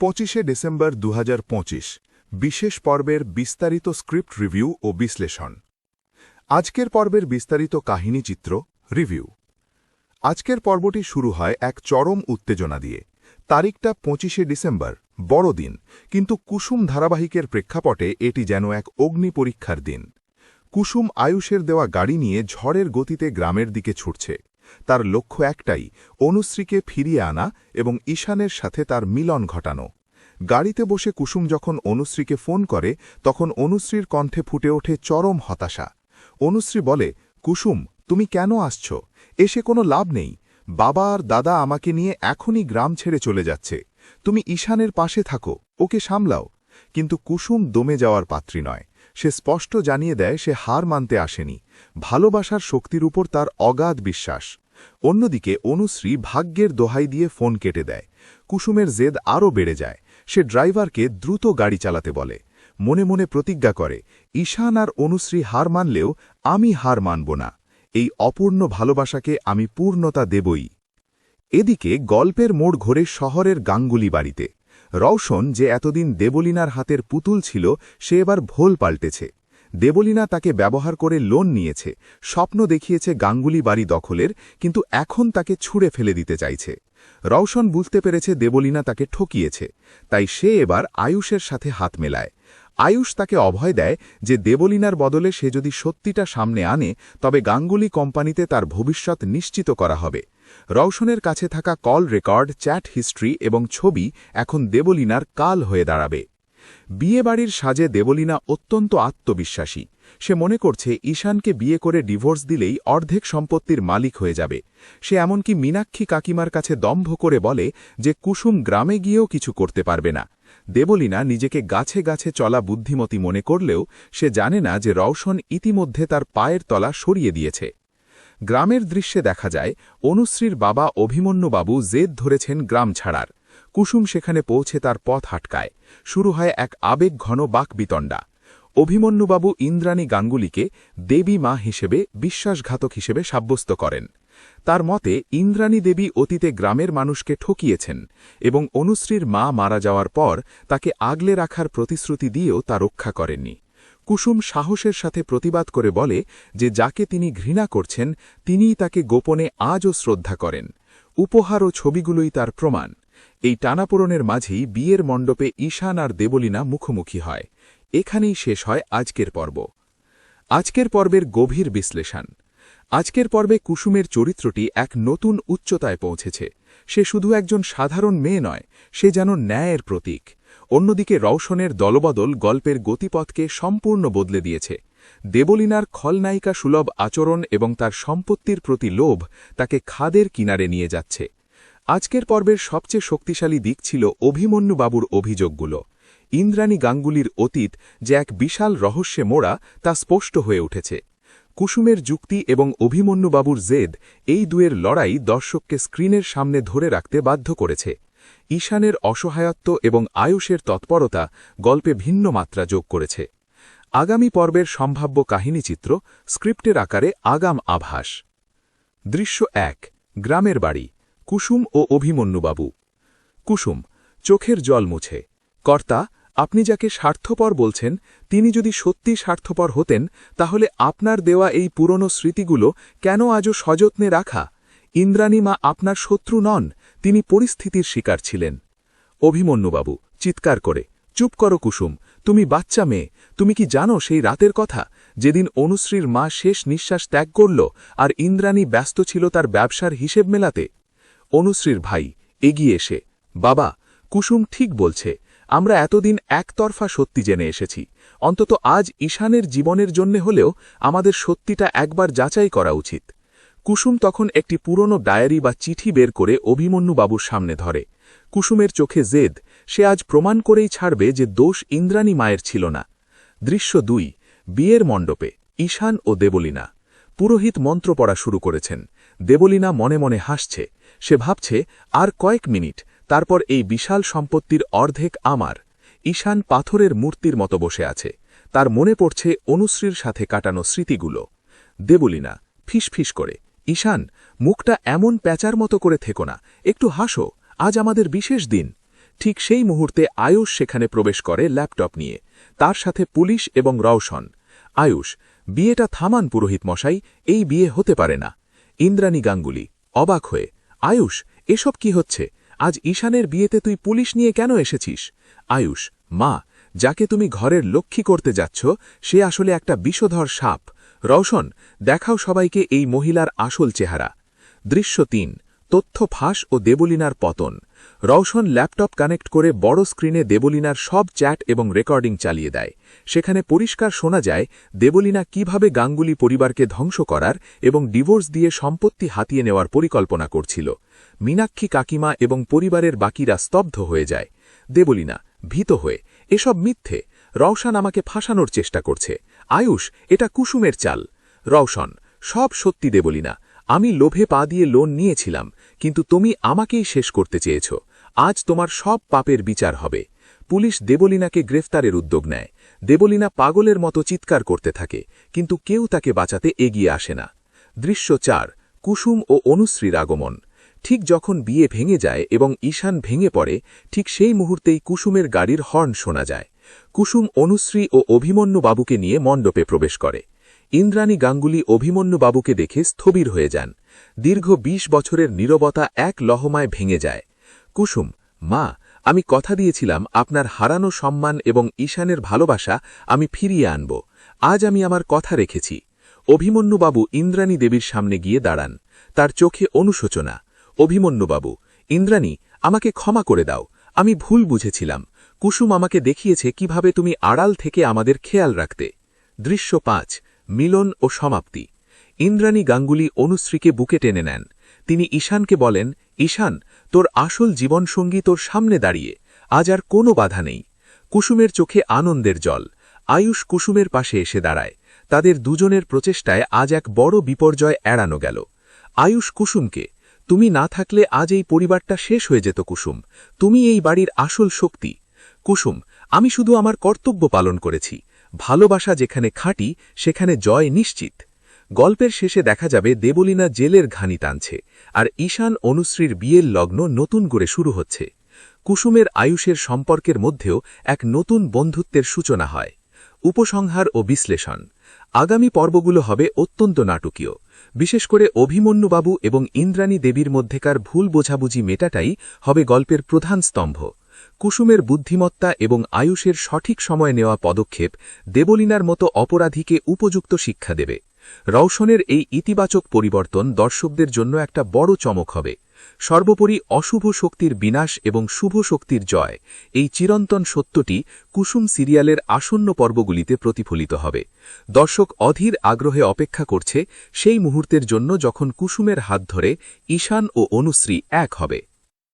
পঁচিশে ডিসেম্বর দু বিশেষ পর্বের বিস্তারিত স্ক্রিপ্ট রিভিউ ও বিশ্লেষণ। আজকের পর্বের বিস্তারিত কাহিনী চিত্র, রিভিউ। আজকের পর্বটি শুরু হয় এক চরম উত্তেজনা দিয়ে। তারিখটা পঁচিশে ডিসেম্বর, বড়দিন, কিন্তু কুসুম ধারাবাহিকের প্রেক্ষাপটে এটি যেন এক অগ্নি পরীক্ষার দিন। কুসুম আয়ুষের দেওয়া গাড়ি নিয়ে ঝড়ের গতিতে গ্রামের দিকে ছুটছে। তার লক্ষ্য একটাই, অনুশ্রীকে ফিরিয়ে আনা এবং ঈশানের সাথে তার মিলন ঘটানো। গাড়িতে বসে কুসুম যখন অনুশ্রীকে ফোন করে, তখন অনুশ্রীর কণ্ঠে ফুটে ওঠে চরম হতাশা। অনুশ্রী বলে, কুসুম, তুমি কেন আসছ? এসে কোনো লাভ নেই। বাবা আর দাদা আমাকে নিয়ে এখনই গ্রাম ছেড়ে চলে যাচ্ছে। তুমি ঈশানের পাশে থাকো, ওকে সামলাও। কিন্তু কুসুম দমে যাওয়ার পাত্রী নয়। সে স্পষ্ট জানিয়ে দেয়, সে হার মানতে আসেনি। ভালোবাসার শক্তির উপর তার অগাধ বিশ্বাস। অন্যদিকে অনুশ্রী ভাগ্যের দোহাই দিয়ে ফোন কেটে দেয়। কুসুমের জেদ আরও বেড়ে যায়। সে ড্রাইভারকে দ্রুত গাড়ি চালাতে বলে। মনে মনে প্রতিজ্ঞা করে, ঈশান আর অনুশ্রী হার মানলেও আমি হার মানব না। এই অপূর্ণ ভালোবাসাকে আমি পূর্ণতা দেবই। এদিকে গল্পের মোড় ঘোরে শহরের গাঙ্গুলি বাড়িতে। রওশন যে এতদিন দেবলিনার হাতের পুতুল ছিল, সে এবার ভোল পাল্টেছে। দেবলিনা তাকে ব্যবহার করে লোন নিয়েছে, স্বপ্ন দেখিয়েছে গাঙ্গুলি বাড়ি দখলের, কিন্তু এখন তাকে ছুঁড়ে ফেলে দিতে চাইছে। রওশন বুঝতে পেরেছে দেবলিনা তাকে ঠকিয়েছে, তাই সে এবার আয়ুষের সাথে হাত মেলায়। আয়ুষ তাকে অভয় দেয় যে দেবলিনার বদলে সে যদি সত্যিটা সামনে আনে, তবে গাঙ্গুলি কোম্পানিতে তার ভবিষ্যৎ নিশ্চিত করা হবে। রওশনের কাছে থাকা কল রেকর্ড, চ্যাট হিস্ট্রি এবং ছবি এখন দেবলিনার কাল হয়ে দাঁড়াবে। বিয়েবাড়ির সাজে দেবলীনা অত্যন্ত আত্মবিশ্বাসী। সে মনে করছে ঈশানকে বিয়ে করে ডিভোর্স দিলেই অর্ধেক সম্পত্তির মালিক হয়ে যাবে। সে এমনকি মীনাক্ষী কাকিমার কাছে দম্ভ করে বলে যে কুসুম গ্রামে গিয়েও কিছু করতে পারবে না। দেবলীনা নিজেকে গাছে গাছে চলা বুদ্ধিমতী মনে করলেও সে জানে না যে রওশন ইতিমধ্যে তার পায়ের তলা সরিয়ে দিয়েছে। গ্রামের দৃশ্যে দেখা যায়, অনুশ্রীর বাবা অভিমন্যুবাবু জেদ ধরেছেন গ্রাম ছাড়ার। কুসুম সেখানে পৌঁছে তার পথ হাটকায়। শুরু হয় এক আবেগ ঘন বাক বিতণ্ডা অভিমন্যুবাবু ইন্দ্রাণী গাঙ্গুলিকে দেবী মা হিসেবে, বিশ্বাসঘাতক হিসেবে সাব্যস্ত করেন। তার মতে, ইন্দ্রাণী দেবী অতীতে গ্রামের মানুষকে ঠকিয়েছেন এবং অনুশ্রীর মা মারা যাওয়ার পর তাকে আগলে রাখার প্রতিশ্রুতি দিয়েও তা রক্ষা করেননি। কুসুম সাহসের সাথে প্রতিবাদ করে বলে যে যাকে তিনি ঘৃণা করছেন, তিনিই তাকে গোপনে আজও শ্রদ্ধা করেন। উপহার ও ছবিগুলোই তার প্রমাণ। এই টানাপোড়নের মাঝেই বিয়ের মণ্ডপে ঈশান আর দেবলীনা মুখোমুখি হয়। এখানেই শেষ হয় আজকের পর্ব। আজকের পর্বের গভীর বিশ্লেষণ। আজকের পর্বে কুসুমের চরিত্রটি এক নতুন উচ্চতায় পৌঁছেছে। সে শুধু একজন সাধারণ মেয়ে নয়, সে যেন ন্যায়ের প্রতীক। অন্যদিকে রওশনের দলবদল গল্পের গতিপথকে সম্পূর্ণ বদলে দিয়েছে। দেবলিনার খলনায়িকা সুলভ আচরণ এবং তার সম্পত্তির প্রতি লোভ তাকে খাদের কিনারে নিয়ে যাচ্ছে। আজকের পর্বের সবচেয়ে শক্তিশালী দিক ছিল অভিমন্যুবাবুর অভিযোগগুলো। ইন্দ্রাণী গাঙ্গুলির অতীত যে এক বিশাল রহস্যে মোড়া তা স্পষ্ট হয়ে উঠেছে। কুসুমের যুক্তি এবং অভিমন্যুবাবুর জেদ এই দুয়ের লড়াই দর্শককে স্ক্রিনের সামনে ধরে রাখতে বাধ্য করেছে। ঈশানের অসহায়ত্ব এবং আয়ুষের তৎপরতা গল্পে ভিন্ন মাত্রা যোগ করেছে। আগামী পর্বের সম্ভাব্য কাহিনীচিত্র স্ক্রিপ্টের আকারে আগাম আভাস। দৃশ্য এক, গ্রামের বাড়ি। কুসুম ও অভিমন্যুবাবু। কুসুম, চোখের জল মুছে। কর্তা, আপনি যাকে স্বার্থপর বলছেন, তিনি যদি সত্যি স্বার্থপর হতেন, তাহলে আপনার দেওয়া এই পুরনো স্মৃতিগুলো কেন আজও সযত্নে রাখা? ইন্দ্রাণী মা আপনার শত্রু নন, তিনি পরিস্থিতির শিকার ছিলেন। অভিমন্যুবাবু, চিৎকার করে, চুপ করো কুসুম, তুমি বাচ্চা মেয়ে, তুমি কি জানো সেই রাতের কথা? যেদিন অনুশ্রীর মা শেষ নিঃশ্বাস ত্যাগ করল, আর ইন্দ্রাণী ব্যস্ত ছিল তার ব্যবসার হিসেব মেলাতে। অনুশ্রীর ভাই, এগিয়ে এসে, বাবা, কুসুম ঠিক বলছে, আমরা এতদিন একতরফা সত্যি জেনে এসেছি। অন্তত আজ ঈশানের জীবনের জন্য হলেও আমাদের সত্যিটা একবার যাচাই করা উচিত। কুসুম তখন একটি পুরনো ডায়েরি বা চিঠি বের করে অভিমন্যুবাবুর সামনে ধরে। কুসুমের চোখে জেদ, সে আজ প্রমাণ করেই ছাড়বে যে দোষ ইন্দ্রাণী মায়ের ছিল না। দৃশ্য দুই, বিয়ের মণ্ডপে, ঈশান ও দেবলীনা। পুরোহিত মন্ত্র পড়া শুরু করেছেন। দেবলীনা মনে মনে হাসছে সে ভাবছে, আর কয়েক মিনিট, তারপর এই বিশাল সম্পত্তির অর্ধেক আমার। ঈশান পাথরের মূর্তির মতো বসে আছে। তার মনে পড়ছে অনুশ্রীর সাথে কাটানো স্মৃতিগুলো। দেবলীনা ফিসফিস করে। ঈশান, মুখটা এমন প্যাচার মতো করে থেকো না। একটু হাসো, আজ আমাদের বিশেষ দিন। ঠিক সেই মুহূর্তে আয়ুষ সেখানে প্রবেশ করে ল্যাপটপ নিয়ে। তার সাথে পুলিশ এবং রওশন। আয়ুষ, বিয়েটা থামান পুরোহিত মশাই, এই বিয়ে হতে পারে না। ইন্দ্রাণী গাঙ্গুলি, অবাক হয়ে। আয়ুষ, এসব কি হচ্ছে? আজ ঈশানের বিয়েতে তুই পুলিশ নিয়ে কেন এসেছিস? আয়ুষ, মা, যাকে তুমি ঘরের লক্ষ্মী করতে যাচ্ছ, সে আসলে একটা বিষধর সাপ। রওশন, দেখাও সবাইকে এই মহিলার আসল চেহারা। দৃশ্য তিন, তথ্য ফাঁস ও দেবলিনার পতন। রওশন ল্যাপটপ কানেক্ট করে বড় স্ক্রিনে দেবলিনার সব চ্যাট এবং রেকর্ডিং চালিয়ে দেয়। সেখানে পরিষ্কার শোনা যায়, দেবলিনা কীভাবে গাঙ্গুলি পরিবারকে ধ্বংস করার এবং ডিভোর্স দিয়ে সম্পত্তি হাতিয়ে নেওয়ার পরিকল্পনা করছিল। মীনাক্ষী কাকিমা এবং পরিবারের বাকিরা স্তব্ধ হয়ে যায়। দেবলিনা, ভীত হয়ে, এসব মিথ্যে, রওশন আমাকে ফাঁসানোর চেষ্টা করছে। আয়ুষ, এটা কুসুমের চাল। রওশন, সব সত্যি দেবলিনা আমি লোভে পা দিয়ে লোন নিয়েছিলাম, কিন্তু তুমি আমাকেই শেষ করতে চেয়েছ। আজ তোমার সব পাপের বিচার হবে। পুলিশ দেবলিনাকে গ্রেফতারের উদ্যোগ নেয়। দেবলিনা পাগলের মতো চিৎকার করতে থাকে, কিন্তু কেউ তাকে বাঁচাতে এগিয়ে আসে না। দৃশ্য চার, কুসুম ও অনুশ্রীর আগমন। ঠিক যখন বিয়ে ভেঙে যায় এবং ঈশান ভেঙে পড়ে, ঠিক সেই মুহূর্তেই কুসুমের গাড়ির হর্ন শোনা যায়। কুসুম অনুশ্রী ও অভিমন্যু বাবুকে নিয়ে মণ্ডপে প্রবেশ করে। ইন্দ্রাণী গাঙ্গুলি অভিমন্যুবাবুকে দেখে স্থবির হয়ে যান। দীর্ঘ ২০ বছরের নীরবতা এক লহমায় ভেঙে যায়। কুসুম, মা, আমি কথা দিয়েছিলাম আপনার হারানো সম্মান এবং ঈশানের ভালোবাসা আমি ফিরিয়ে আনব। আজ আমি আমার কথা রেখেছি। অভিমন্যুবাবু ইন্দ্রাণী দেবীর সামনে গিয়ে দাঁড়ান। তার চোখে অনুশোচনা। অভিমন্যুবাবু, ইন্দ্রাণী, আমাকে ক্ষমা করে দাও। আমি ভুল বুঝেছিলাম। কুসুম আমাকে দেখিয়েছে কীভাবে তুমি আড়াল থেকে আমাদের খেয়াল রাখতে। দৃশ্য পাঁচ মিলন ও সমাপ্তি। ইন্দ্রাণী গাঙ্গুলি অনুশ্রীকে বুকে টেনে নেন। তিনি ঈশানকে বলেন, ঈশান, তোর আসল জীবনসঙ্গী তোর সামনে দাঁড়িয়ে। আজ আর কোনো বাধা নেই। কুসুমের চোখে আনন্দের জল। আয়ুষ কুসুমের পাশে এসে দাঁড়ায়। তাদের দুজনের প্রচেষ্টায় আজ এক বড় বিপর্যয় এড়ানো গেল। আয়ুষ কুসুমকে, তুমি না থাকলে আজ এই পরিবারটা শেষ হয়ে যেত কুসুম। তুমি এই বাড়ির আসল শক্তি। কুসুম, আমি শুধু আমার কর্তব্য পালন করেছি। ভালোবাসা যেখানে খাঁটি, সেখানে জয় নিশ্চিত। গল্পের শেষে দেখা যাবে দেবলীনা জেলের ঘানি টানছে, আর ঈশান অনুশ্রীর বিয়ের লগ্ন নতুন করে শুরু হচ্ছে। কুসুমের আয়ুষের সম্পর্কের মধ্যেও এক নতুন বন্ধুত্বের সূচনা হয়। উপসংহার ও বিশ্লেষণ। আগামী পর্বগুলো হবে অত্যন্ত নাটকীয়। বিশেষ করে অভিমন্যুবাবু এবং ইন্দ্রাণী দেবীর মধ্যেকার ভুল বোঝাবুঝি মেটাটাই হবে গল্পের প্রধান স্তম্ভ। কুসুমের বুদ্ধিমত্তা এবং আয়ুষের সঠিক সময়ে নেওয়া পদক্ষেপ দেবলিনার মতো অপরাধীকে উপযুক্ত শিক্ষা দেবে। রওশনের এই ইতিবাচক পরিবর্তন দর্শকদের জন্য একটা বড় চমক হবে। সর্বোপরি অশুভ শক্তির বিনাশ এবং শুভ শক্তির জয় এই চিরন্তন সত্যটি কুসুম সিরিয়ালের আসন্ন পর্বগুলিতে প্রতিফলিত হবে। দর্শক অধীর আগ্রহে অপেক্ষা করছে সেই মুহূর্তের জন্য যখন কুসুমের হাত ধরে ঈশান ও অনুশ্রী এক হবে।